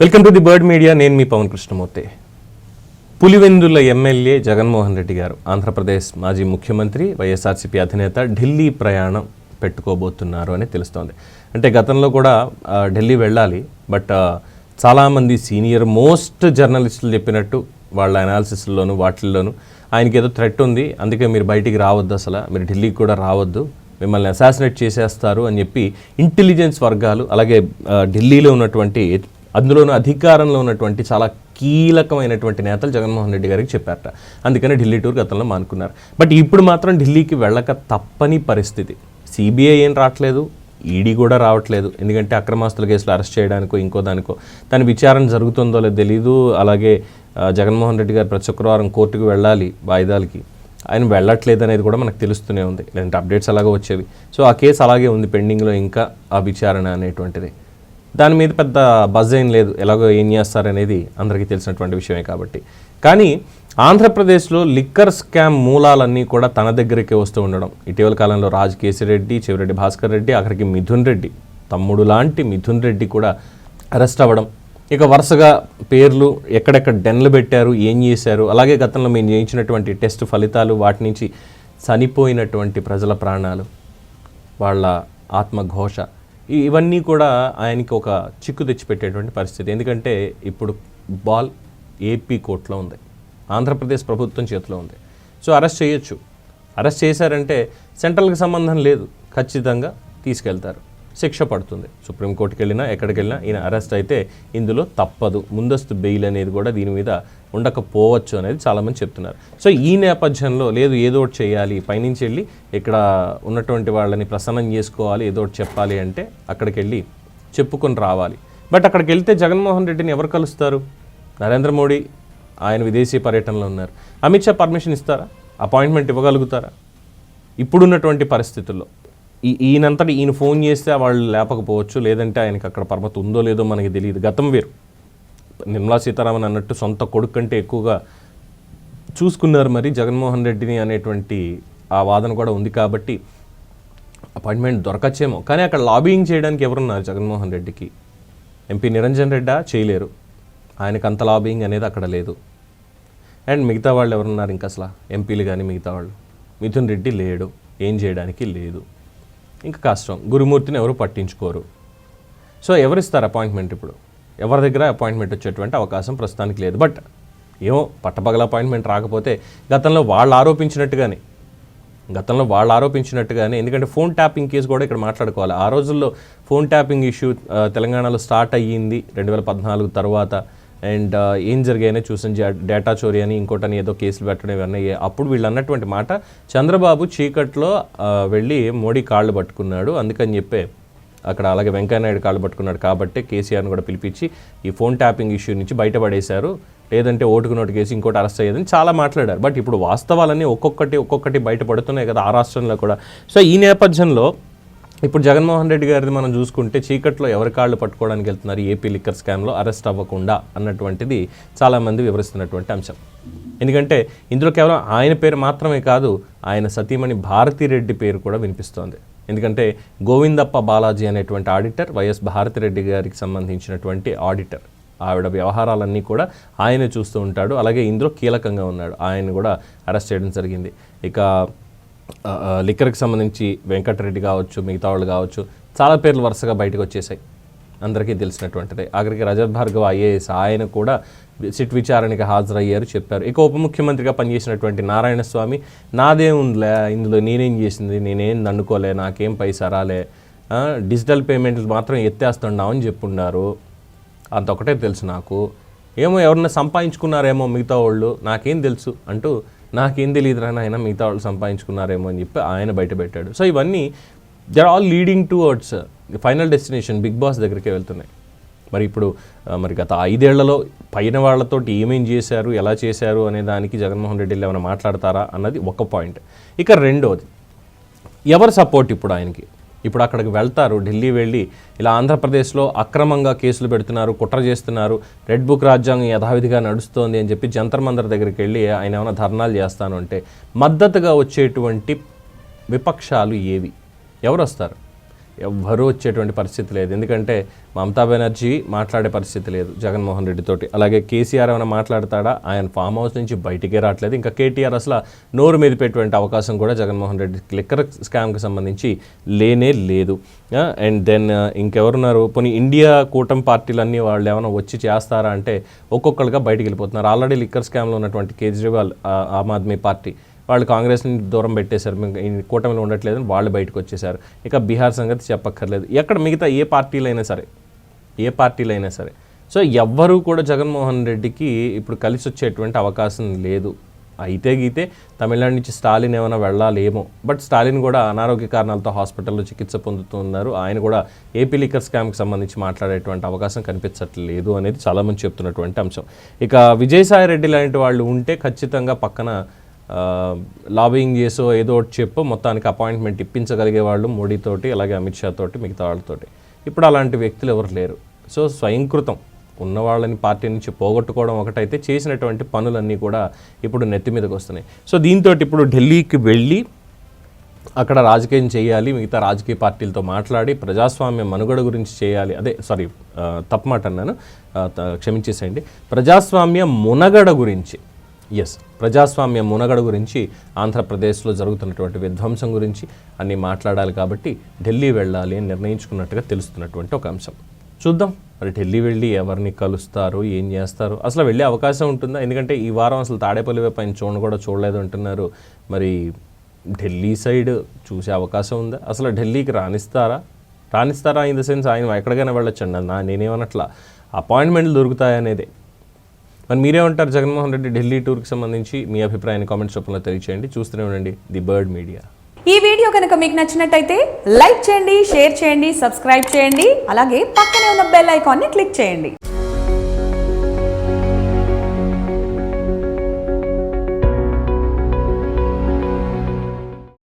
Welcome to the Bird media. నేను మీ Pavan Krishnamurthy. Pulivendula MLA Jaganmohan Reddy గారు ఆంధ్రప్రదేశ్ మాజీ ముఖ్యమంత్రి వైఎస్ఆర్సీపీ అధినేత ఢిల్లీ ప్రయాణం పెట్టుకోబోతున్నారు అని తెలుస్తోంది. అంటే గతంలో కూడా ఢిల్లీ వెళ్ళాలి బట్ చాలామంది సీనియర్ మోస్ట్ జర్నలిస్టులు చెప్పినట్టు వాళ్ళ అనాలిసిస్లోను వాటిల్లోనూ ఆయనకి ఏదో థ్రెట్ ఉంది. అందుకే మీరు బయటికి రావద్దు అసలు మీరు ఢిల్లీకి కూడా రావద్దు మిమ్మల్ని అసాసినేట్ చేసేస్తారు అని చెప్పి ఇంటెలిజెన్స్ వర్గాలు అలాగే ఢిల్లీలో ఉన్నటువంటి అందులోనూ అధికారంలో ఉన్నటువంటి చాలా కీలకమైనటువంటి నేతలు జగన్మోహన్ రెడ్డి గారికి చెప్పారట. అందుకని ఢిల్లీ టూర్ గతంలో మానుకున్నారు. బట్ ఇప్పుడు మాత్రం ఢిల్లీకి వెళ్ళక తప్పని పరిస్థితి. సిబిఐ ఏం రావట్లేదు ఈడీ కూడా రావట్లేదు. ఎందుకంటే అక్రమాస్తుల కేసులు అరెస్ట్ చేయడానికో ఇంకో దానికో. దాని విచారణ జరుగుతుందో లేదో తెలీదు. అలాగే జగన్మోహన్ రెడ్డి గారు ప్రతి శుక్రవారం కోర్టుకు వెళ్ళాలి వాయిదాలకి. ఆయన వెళ్ళట్లేదు అనేది కూడా మనకు తెలుస్తూనే ఉంది. లేదంటే అప్డేట్స్ అలాగే వచ్చేవి. సో ఆ కేసు అలాగే ఉంది పెండింగ్లో ఇంకా ఆ విచారణ అనేటువంటిది. దాని మీద పెద్ద బజ్ ఏం లేదు. ఎలాగో ఏం చేస్తారనేది అందరికీ తెలిసినటువంటి విషయమే కాబట్టి. కానీ ఆంధ్రప్రదేశ్లో లిక్కర్ స్కామ్ మూలాలన్నీ కూడా తన దగ్గరికి వస్తూ ఉండడం. ఇటీవల కాలంలో రాజ్ కేసిరెడ్డి చెవిరెడ్డి భాస్కర్ రెడ్డి అక్కడికి మిథున్ రెడ్డి తమ్ముడు లాంటి మిథున్ రెడ్డి కూడా అరెస్ట్ అవ్వడం. ఇక వరుసగా పేర్లు ఎక్కడెక్కడ డెన్లు పెట్టారు ఏం చేశారు అలాగే గతంలో మేము చేయించినటువంటి టెస్ట్ ఫలితాలు వాటి నుంచి చనిపోయినటువంటి ప్రజల ప్రాణాలు వాళ్ళ ఆత్మఘోష ఇవన్నీ కూడా ఆయనకి ఒక చిక్కు తెచ్చిపెట్టేటువంటి పరిస్థితి. ఎందుకంటే ఇప్పుడు బాల్ ఏపీ కోర్టులో ఉంది. ఆంధ్రప్రదేశ్ ప్రభుత్వం చేతిలో ఉంది. సో అరెస్ట్ చేయొచ్చు. అరెస్ట్ చేశారంటే సెంట్రల్కి సంబంధం లేదు. ఖచ్చితంగా తీసుకెళ్తారు. శిక్ష పడుతుంది. సుప్రీంకోర్టుకి వెళ్ళినా ఎక్కడికి వెళ్ళినా ఈయన అరెస్ట్ అయితే ఇందులో తప్పదు. ముందస్తు బెయిల్ అనేది కూడా దీని మీద ఉండకపోవచ్చు అనేది చాలామంది చెప్తున్నారు. సో ఈ నేపథ్యంలో లేదు ఏదో ఒకటి చేయాలి పైనుంచి వెళ్ళి ఇక్కడ ఉన్నటువంటి వాళ్ళని ప్రసన్నం చేసుకోవాలి ఏదో ఒకటి చెప్పాలి అంటే అక్కడికి వెళ్ళి చెప్పుకొని రావాలి. బట్ అక్కడికి వెళ్తే జగన్మోహన్ రెడ్డిని ఎవరు కలుస్తారు? నరేంద్ర మోడీ ఆయన విదేశీ పర్యటనలో ఉన్నారు. అమిత్ షా పర్మిషన్ ఇస్తారా? అపాయింట్మెంట్ ఇవ్వగలుగుతారా? ఇప్పుడున్నటువంటి పరిస్థితుల్లో. ఈయనంతటి ఈయన ఫోన్ చేస్తే వాళ్ళు లేపకపోవచ్చు లేదంటే ఆయనకి అక్కడ పరమతి ఉందో లేదో మనకి తెలియదు. గతం వేరు. నిర్మలా సీతారామన్ అన్నట్టు సొంత కొడుకు కంటే ఎక్కువగా చూసుకున్నారు మరి జగన్మోహన్ రెడ్డిని అనేటువంటి ఆ వాదన కూడా ఉంది కాబట్టి అపాయింట్మెంట్ దొరకచ్చేమో. కానీ అక్కడ లాబింగ్ చేయడానికి ఎవరున్నారు జగన్మోహన్ రెడ్డికి? ఎంపీ నిరంజన్ రెడ్డా చేయలేరు. ఆయనకు అంత లాబింగ్ అనేది అక్కడ లేదు. అండ్ మిగతా వాళ్ళు ఎవరున్నారు ఇంకా అసలు ఎంపీలు కానీ మిగతా వాళ్ళు. మిథున్ రెడ్డి లేడు. ఏం చేయడానికి లేదు. ఇంకా కష్టం. గురుమూర్తిని ఎవరు పట్టించుకోరు. సో ఎవరిస్తారు అపాయింట్మెంట్ ఇప్పుడు? ఎవరి దగ్గర అపాయింట్మెంట్ వచ్చేటువంటి అవకాశం ప్రస్తుతానికి లేదు. బట్ ఏమో పట్టపగల అపాయింట్మెంట్ రాకపోతే గతంలో వాళ్ళు ఆరోపించినట్టుగానే గతంలో వాళ్ళు ఆరోపించినట్టుగానే ఎందుకంటే ఫోన్ ట్యాపింగ్ కేసు కూడా ఇక్కడ మాట్లాడుకోవాలి. ఆ రోజుల్లో ఫోన్ ట్యాపింగ్ ఇష్యూ తెలంగాణలో స్టార్ట్ అయ్యింది రెండు వేల పద్నాలుగు తర్వాత. అండ్ ఏం జరిగాయనే చూసిన డేటా చోరీ అని ఇంకోటని ఏదో కేసులు పెట్టడం ఇవన్నీ. అప్పుడు వీళ్ళు అన్నటువంటి మాట చంద్రబాబు చీకట్లో వెళ్ళి మోడీ కాళ్ళు పట్టుకున్నాడు. అందుకని చెప్పే అక్కడ అలాగే వెంకయ్యనాయుడు కాళ్ళు పట్టుకున్నాడు కాబట్టి కేసీఆర్ని కూడా పిలిపించి ఈ ఫోన్ ట్యాపింగ్ ఇష్యూ నుంచి బయటపడేశారు. లేదంటే ఓటుకు నోటు కేసు ఇంకోటి అరెస్ట్ అయ్యేదని చాలా మాట్లాడారు. బట్ ఇప్పుడు వాస్తవాలన్నీ ఒక్కొక్కటి ఒక్కొక్కటి బయటపడుతున్నాయి కదా ఆ రాష్ట్రంలో కూడా. సో ఈ నేపథ్యంలో ఇప్పుడు జగన్మోహన్ రెడ్డి గారిది మనం చూసుకుంటే చీకట్లో ఎవరి కాళ్ళు పట్టుకోవడానికి వెళ్తున్నారు? ఏపీ లిక్కర్ స్కామ్లో అరెస్ట్ అవ్వకుండా అన్నటువంటిది చాలామంది వివరిస్తున్నటువంటి అంశం. ఎందుకంటే ఇందులో కేవలం ఆయన పేరు మాత్రమే కాదు ఆయన సతీమణి భారతిరెడ్డి పేరు కూడా వినిపిస్తోంది. ఎందుకంటే గోవిందప్ప బాలాజీ అనేటువంటి ఆడిటర్ వైఎస్ భారతిరెడ్డి గారికి సంబంధించినటువంటి ఆడిటర్. ఆవిడ వ్యవహారాలన్నీ కూడా ఆయనే చూస్తూ ఉంటాడు. అలాగే ఇందులో కీలకంగా ఉన్నాడు. ఆయన కూడా అరెస్ట్ చేయడం జరిగింది. ఇక లిక్కర్కి సంబంధించి వెంకటరెడ్డి కావచ్చు మిగతా వాళ్ళు కావచ్చు చాలా పేర్లు వరుసగా బయటకు వచ్చేసాయి. అందరికీ తెలిసినటువంటిదే. ఆఖరికి రజత్ భార్గవ్ ఐఏఎస్ ఆయన కూడా సిట్ విచారణకి హాజరయ్యారు చెప్పారు. ఇక ఉప ముఖ్యమంత్రిగా పనిచేసినటువంటి నారాయణ స్వామి నాదే ఉందిలే ఇందులో నేనేం చేసింది నేనేం దండుకోలే నాకేం పైసా రాలే డిజిటల్ పేమెంట్లు మాత్రం ఎత్తేస్తున్నామని చెప్పున్నారు. అంతొకటే తెలుసు నాకు. ఏమో ఎవరన్నా సంపాదించుకున్నారేమో మిగతా వాళ్ళు నాకేం తెలుసు అంటూ నాకేం తెలియదురా ఆయన మిగతా వాళ్ళు సంపాదించుకున్నారేమో అని చెప్పి ఆయన బయట పెట్టాడు. సో ఇవన్నీ they're all leading towards final destination big boss దగ్గరికే వెళ్తున్నాయి. మరి ఇప్పుడు uh, మరి గత ఐదేళ్ళలో పైన వాళ్ళతోటి ఏమేం చేశారు ఎలా చేశారు అనే దానికి జగన్మోహన్ రెడ్డి ఏమైనా మాట్లాడతారా అన్నది ఒక పాయింట్. ఇక రెండోది ఎవరు సపోర్ట్ ఇప్పుడు ఆయనకి? ఇప్పుడు అక్కడికి వెళ్తారు ఢిల్లీ వెళ్ళి ఇలా ఆంధ్రప్రదేశ్లో అక్రమంగా కేసులు పెడుతున్నారు కుట్ర చేస్తున్నారు రెడ్ బుక్ రాజ్యాంగం యథావిధిగా నడుస్తోంది అని చెప్పి జంతర్ మందర్ దగ్గరికి వెళ్ళి ఆయన ఏమైనా ధర్నాలు చేస్తాను అంటే మద్దతుగా వచ్చేటువంటి విపక్షాలు ఏవి? ఎవరు వస్తారు? ఎవ్వరూ వచ్చేటువంటి పరిస్థితి లేదు. ఎందుకంటే మమతా బెనర్జీ మాట్లాడే పరిస్థితి లేదు జగన్మోహన్ రెడ్డితోటి అలాగే కేసీఆర్ ఏమైనా మాట్లాడతాడా? ఆయన ఫామ్ హౌస్ నుంచి బయటికే రావట్లేదు. ఇంకా కేటీఆర్ అసలు నోరు మీద పెట్టేటువంటి అవకాశం కూడా జగన్మోహన్ రెడ్డి లిక్కర్ స్కామ్కి సంబంధించి లేనే లేదు. అండ్ దెన్ ఇంకెవరున్నారు? పోనీ ఇండియా కూటమి పార్టీలన్నీ వాళ్ళు ఏమైనా వచ్చి చేస్తారా అంటే ఒక్కొక్కరుగా బయటికి వెళ్ళిపోతున్నారు. ఆల్రెడీ లిక్కర్ స్కామ్లో ఉన్నటువంటి కేజ్రీవాల్ ఆమ్ ఆద్మీ పార్టీ వాళ్ళు కాంగ్రెస్ని దూరం పెట్టేశారు. మేము కూటమిలో ఉండట్లేదని వాళ్ళు బయటకు వచ్చేసారు ఇక బీహార్ సంగతి చెప్పక్కర్లేదు. ఎక్కడ మిగతా ఏ పార్టీలైనా సరే ఏ పార్టీలైనా సరే. సో ఎవ్వరూ కూడా జగన్మోహన్ రెడ్డికి ఇప్పుడు కలిసి వచ్చేటువంటి అవకాశం లేదు. అయితే గీతే తమిళనాడు నుంచి స్టాలిన్ ఏమైనా వెళ్ళాలేమో. బట్ స్టాలిన్ కూడా అనారోగ్య కారణాలతో హాస్పిటల్లో చికిత్స పొందుతున్నారు. ఆయన కూడా ఏపీ లీకర్ స్కామ్కి సంబంధించి మాట్లాడేటువంటి అవకాశం కనిపించట్లేదు అనేది చాలామంది చెప్తున్నటువంటి అంశం. ఇక విజయసాయి రెడ్డి లాంటి వాళ్ళు ఉంటే ఖచ్చితంగా పక్కన లాబింగ్ చేసో ఏదో ఒకటి చెప్పో మొత్తానికి అపాయింట్మెంట్ ఇప్పించగలిగే వాళ్ళు మోడీతోటి అలాగే అమిత్ షా తోటి మిగతా వాళ్ళతోటి ఇప్పుడు అలాంటి వ్యక్తులు ఎవరు లేరు. సో స్వయంకృతం ఉన్న వాళ్ళని పార్టీ నుంచి పోగొట్టుకోవడం ఒకటైతే చేసినటువంటి పనులన్నీ కూడా ఇప్పుడు నెత్తి మీదకి వస్తున్నాయి. సో దీంతో ఇప్పుడు ఢిల్లీకి వెళ్ళి అక్కడ రాజకీయం చేయాలి మిగతా రాజకీయ పార్టీలతో మాట్లాడి ప్రజాస్వామ్య మనుగడ గురించి చేయాలి. అదే సారీ తప్పమాట అన్నాను. త- క్షమించేసేయండి. ప్రజాస్వామ్య మునగడ గురించి ఎస్ ప్రజాస్వామ్య మునగడ గురించి ఆంధ్రప్రదేశ్లో జరుగుతున్నటువంటి విధ్వంసం గురించి అన్నీ మాట్లాడాలి కాబట్టి ఢిల్లీ వెళ్ళాలి అని నిర్ణయించుకున్నట్టుగా తెలుస్తున్నటువంటి ఒక అంశం. చూద్దాం. మరి ఢిల్లీ వెళ్ళి ఎవరిని కలుస్తారు ఏం చేస్తారు? అసలు వెళ్ళే అవకాశం ఉంటుందా? ఎందుకంటే ఈ వారం అసలు తాడేపల్లి వైపు ఆయన చూడను కూడా చూడలేదు అంటున్నారు. మరి ఢిల్లీ సైడ్ చూసే అవకాశం ఉందా? అసలు ఢిల్లీకి రాణిస్తారా రాణిస్తారా ఇన్ ద సెన్స్ ఆయన ఎక్కడికైనా వెళ్ళొచ్చండి. నా నేనేమన్నట్లా అపాయింట్మెంట్లు దొరుకుతాయనేదే. మరి మీరేమంటారు జగన్మోహన్ రెడ్డి ఢిల్లీ టూర్కి సంబంధించి మీ అభిప్రాయాన్ని కామెంట్స్ రూపంలో తెలియచేయండి. చూస్తూనే ఉండండి ది బర్డ్ మీడియా. ఈ వీడియో కనుక మీకు నచ్చినట్టయితే లైక్ చేయండి షేర్ చేయండి సబ్స్క్రైబ్ చేయండి అలాగే పక్కనే ఉన్న బెల్ ఐకాన్ని క్లిక్ చేయండి.